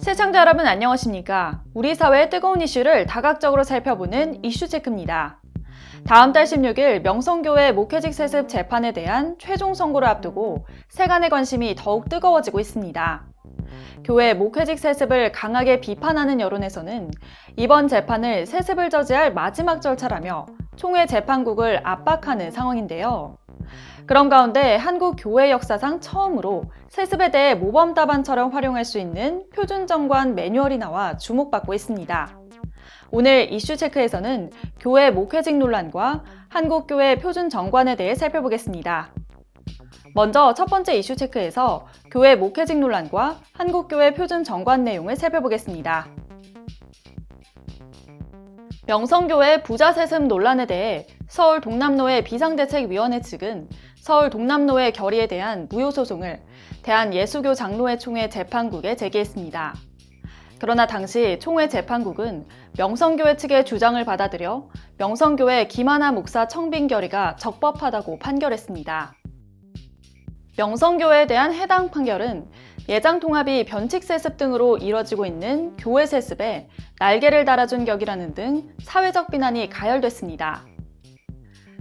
시청자 여러분 안녕하십니까? 우리 사회의 뜨거운 이슈를 다각적으로 살펴보는 이슈 체크입니다. 다음 달 16일 명성교회 목회직 세습 재판에 대한 최종 선고를 앞두고 세간의 관심이 더욱 뜨거워지고 있습니다. 교회 목회직 세습을 강하게 비판하는 여론에서는 이번 재판을 세습을 저지할 마지막 절차라며 총회 재판국을 압박하는 상황인데요. 그런 가운데 한국 교회 역사상 처음으로 세습에 대해 모범 답안처럼 활용할 수 있는 표준 정관 매뉴얼이 나와 주목받고 있습니다. 오늘 이슈 체크에서는 교회 목회직 논란과 한국 교회 표준 정관에 대해 살펴보겠습니다. 먼저 첫 번째 이슈 체크에서 교회 목회직 논란과 한국 교회 표준 정관 내용을 살펴보겠습니다. 명성교회 부자 세습 논란에 대해 서울 동남로의 비상대책위원회 측은 서울 동남로의 결의에 대한 무효 소송을 대한예수교 장로회 총회 재판국에 제기했습니다. 그러나 당시 총회 재판국은 명성교회 측의 주장을 받아들여 명성교회 김하나 목사 청빙 결의가 적법하다고 판결했습니다. 명성교회에 대한 해당 판결은 예장 통합이 변칙 세습 등으로 이뤄지고 있는 교회 세습에 날개를 달아준 격이라는 등 사회적 비난이 가열됐습니다.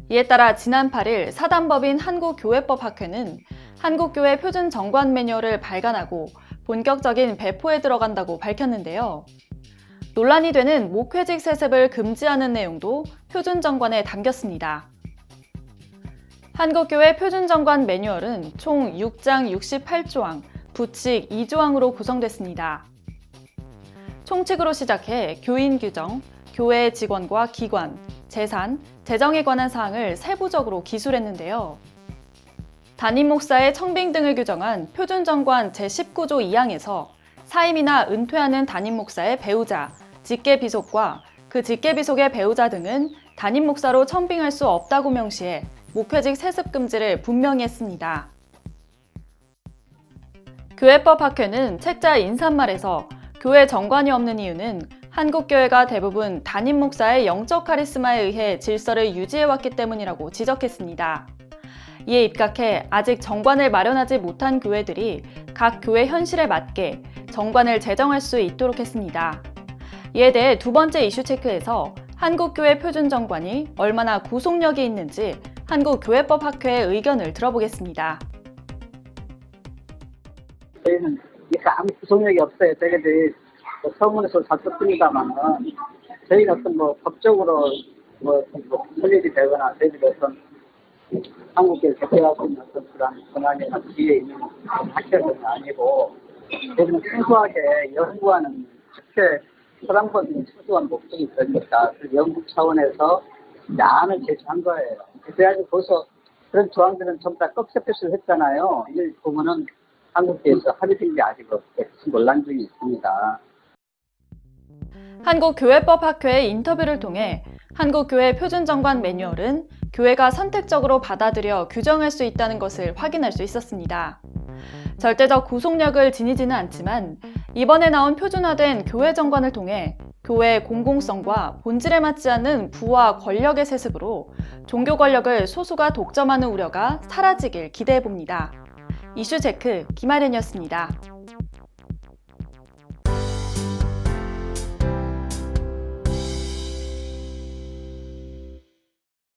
이에 따라 지난 8일 사단법인 한국교회법학회는 한국교회 표준 정관 매뉴얼을 발간하고 본격적인 배포에 들어간다고 밝혔는데요. 논란이 되는 목회직 세습을 금지하는 내용도 표준 정관에 담겼습니다. 한국교회 표준 정관 매뉴얼은 총 6장 68조항, 부칙 2조항으로 구성됐습니다. 총칙으로 시작해 교인 규정, 교회 직원과 기관, 재산, 재정에 관한 사항을 세부적으로 기술했는데요. 담임 목사의 청빙 등을 규정한 표준정관 제19조 2항에서 사임이나 은퇴하는 담임 목사의 배우자, 직계 비속과 그 직계 비속의 배우자 등은 담임 목사로 청빙할 수 없다고 명시해 목회직 세습 금지를 분명히 했습니다. 교회법 학회는 책자 인사말에서 교회 정관이 없는 이유는 한국교회가 대부분 담임 목사의 영적 카리스마에 의해 질서를 유지해왔기 때문이라고 지적했습니다. 이에 입각해 아직 정관을 마련하지 못한 교회들이 각 교회 현실에 맞게 정관을 제정할 수 있도록 했습니다. 이에 대해 두 번째 이슈 체크에서 한국교회 표준 정관이 얼마나 구속력이 있는지 한국교회법 학회의 의견을 들어보겠습니다. 저희는 이게 아무 구속력이 없어요. 저희들이 뭐 서문에서 잡혔습니다만은 저희가 어떤 뭐 법적으로 뭐, 뭐 설립이 되거나 저희들이 어떤 한국에 대표할 수 있는 어떤 그런 권한이나 지위에 있는 학교는 아니고 저희는 순수하게 연구하는 학회 서당법인 최소한 목적이 있으니까 그 연구 차원에서 안을 제시한 거예요. 그래가지고 벌써 그런 조항들은 전부 다 껍데기를 했잖아요. 이걸 보면은 한국에서 합의된 게 아직 없고 논란 중이 있습니다. 한국교회법학회의 인터뷰를 통해 한국교회 표준정관 매뉴얼은 교회가 선택적으로 받아들여 규정할 수 있다는 것을 확인할 수 있었습니다. 절대적 구속력을 지니지는 않지만 이번에 나온 표준화된 교회 정관을 통해 교회의 공공성과 본질에 맞지 않는 부와 권력의 세습으로 종교 권력을 소수가 독점하는 우려가 사라지길 기대해 봅니다. 이슈 체크 김아련이었습니다.